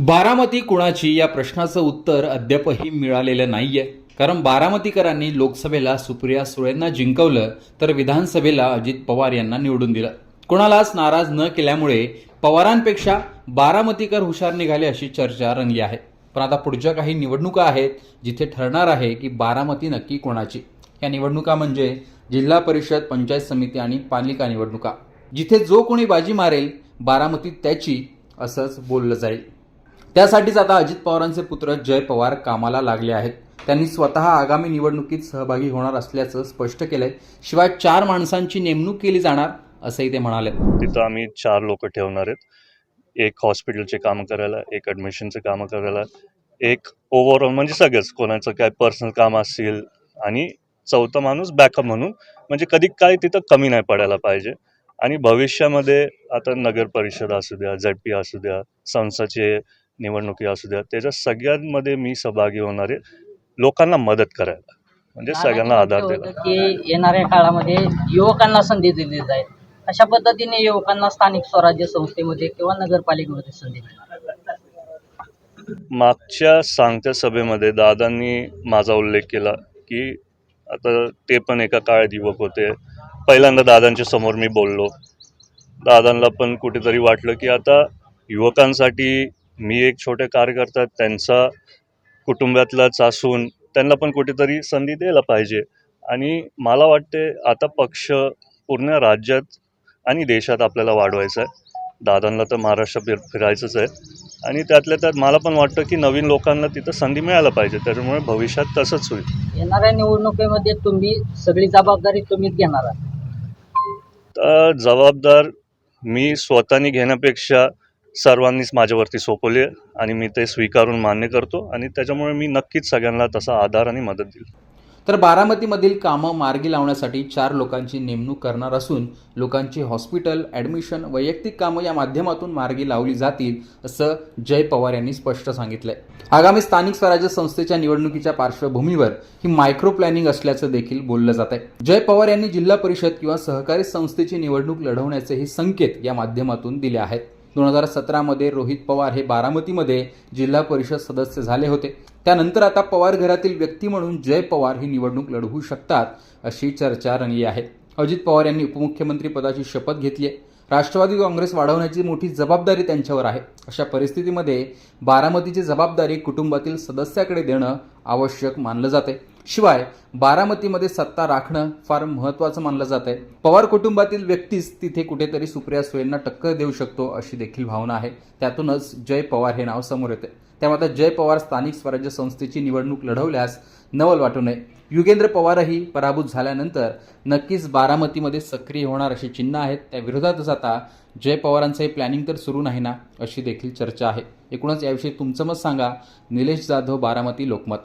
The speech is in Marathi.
बारामती कुणाची या प्रश्नाचं उत्तर अद्यापही मिळालेलं नाहीये. कारण बारामतीकरांनी लोकसभेला सुप्रिया सुळेंना जिंकवलं तर विधानसभेला अजित पवार यांना निवडून दिलं. कोणालाच नाराज न केल्यामुळे पवारांपेक्षा बारामतीकर हुशार निघाले अशी चर्चा रंगली आहे. पण आता पुढच्या काही निवडणुका आहेत जिथे ठरणार आहे की बारामती नक्की कोणाची. या निवडणुका म्हणजे जिल्हा परिषद पंचायत समिती आणि पालिका निवडणुका. जिथे जो कोणी बाजी मारेल बारामती त्याची असंच बोललं जाईल. त्यासाठीच आता अजित पवारांचे पुत्र जय पवार कामाला लागले आहेत. त्यांनी स्वतः आगामी निवडणुकीत सहभागी होणार असल्याचं स्पष्ट केलंय. शिवाय चार माणसांची नेमणूक केली जाणार असंही ते म्हणाले. तिथं आम्ही चार लोक ठेवणार आहेत. एक हॉस्पिटलचे कामं करायला एक ॲडमिशनचे कामं करायला एक ओव्हरऑल म्हणजे सगळंच. कोणाचं काय पर्सनल काम असेल आणि चौथा माणूस बॅकअप म्हणून म्हणजे कधी काय तिथं कमी नाही पडायला पाहिजे. आणि भविष्यामध्ये आता नगर परिषद असू द्या झेड पी असू द्या संस्थाचे निवडणुकी असू द्या त्याच्या सगळ्यांमध्ये मी सहभागी होणारे लोकांना मदत करायला म्हणजे सगळ्यांना आधार द्यायला. की येणाऱ्या काळामध्ये युवकांना संधी दिली जाईल. अशा पद्धतीने युवकांना स्थानिक स्वराज्य संस्थेमध्ये किंवा नगरपालिकेमध्ये संधी मागच्या सांगत्या सभेमध्ये दादांनी माझा उल्लेख केला की आता ते पण एका काळात युवक होते. पहिल्यांदा दादांच्या समोर मी बोललो. दादांना पण कुठेतरी वाटलं की आता युवकांसाठी मी एक छोटे कार्यकर्ता त्यांचा कुटुंबातलाच असून त्यांना पण कुठेतरी संधी द्यायला पाहिजे. आणि मला वाटते आता पक्ष पूर्ण राज्यात आणि देशात आपल्याला वाढवायचा आहे. दादांना तर महाराष्ट्र फिर फिरायचंच आहे. आणि त्यातल्या त्यात मला पण वाटतं की नवीन लोकांना तिथं संधी मिळायला पाहिजे. त्याच्यामुळे भविष्यात तसंच होईल. येणाऱ्या निवडणुकीमध्ये तुम्ही सगळी जबाबदारी तुम्हीच घेणार आहात. तर जबाबदार मी स्वतःनी घेण्यापेक्षा सर्वांनीच माझ्यावरती सोपवले आणि मी ते स्वीकारून मान्य करतो आणि त्याच्यामुळे मी नक्कीच सगळ्यांना तसा आधार आणि मदत देईल. तर बारामतीमधील कामं मार्गी लावण्यासाठी चार लोकांची नेमणूक करणार असून लोकांची हॉस्पिटल ॲडमिशन वैयक्तिक कामं या माध्यमातून मार्गी लावली जातील असं जय पवार यांनी स्पष्ट सांगितलंय. आगामी स्थानिक स्वराज्य संस्थेच्या निवडणुकीच्या पार्श्वभूमीवर ही मायक्रो प्लॅनिंग असल्याचं देखील बोललं जात आहे जय पवार यांनी जिल्हा परिषद किंवा सहकारी संस्थेची निवडणूक लढवण्याचेही संकेत या माध्यमातून दिले आहेत. दोन हजार सतरामध्ये रोहित पवार हे बारामतीमध्ये जिल्हा परिषद सदस्य झाले होते. त्यानंतर आता पवार घरातील व्यक्ती म्हणून जय पवार ही निवडणूक लढवू शकतात अशी चर्चा रंगली आहे. अजित पवार यांनी उपमुख्यमंत्री पदाची शपथ घेतली आहे. राष्ट्रवादी काँग्रेस वाढवण्याची मोठी जबाबदारी त्यांच्यावर आहे. अशा परिस्थितीमध्ये बारामतीची जबाबदारी कुटुंबातील सदस्याकडे देणं आवश्यक मानलं जाते. शिवाय बारामतीमध्ये सत्ता राखणं फार महत्त्वाचं मानलं जात आहे. पवार कुटुंबातील व्यक्तीच तिथे कुठेतरी सुप्रिया सुळेंना टक्कर देऊ शकतो अशी देखील भावना आहे. त्यातूनच जय पवार हे नाव समोर येते. त्यामुळे आता जय पवार स्थानिक स्वराज्य संस्थेची निवडणूक लढवल्यास नवल वाटू नये. युगेंद्र पवारही पराभूत झाल्यानंतर नक्कीच बारामतीमध्ये सक्रिय होणार अशी चिन्ह आहेत. त्या विरोधातच आता जय पवारांचं हे प्लॅनिंग तर सुरू नाही ना अशी देखील चर्चा आहे. एकूणच याविषयी तुमचं मत सांगा. निलेश जाधव बारामती लोकमत.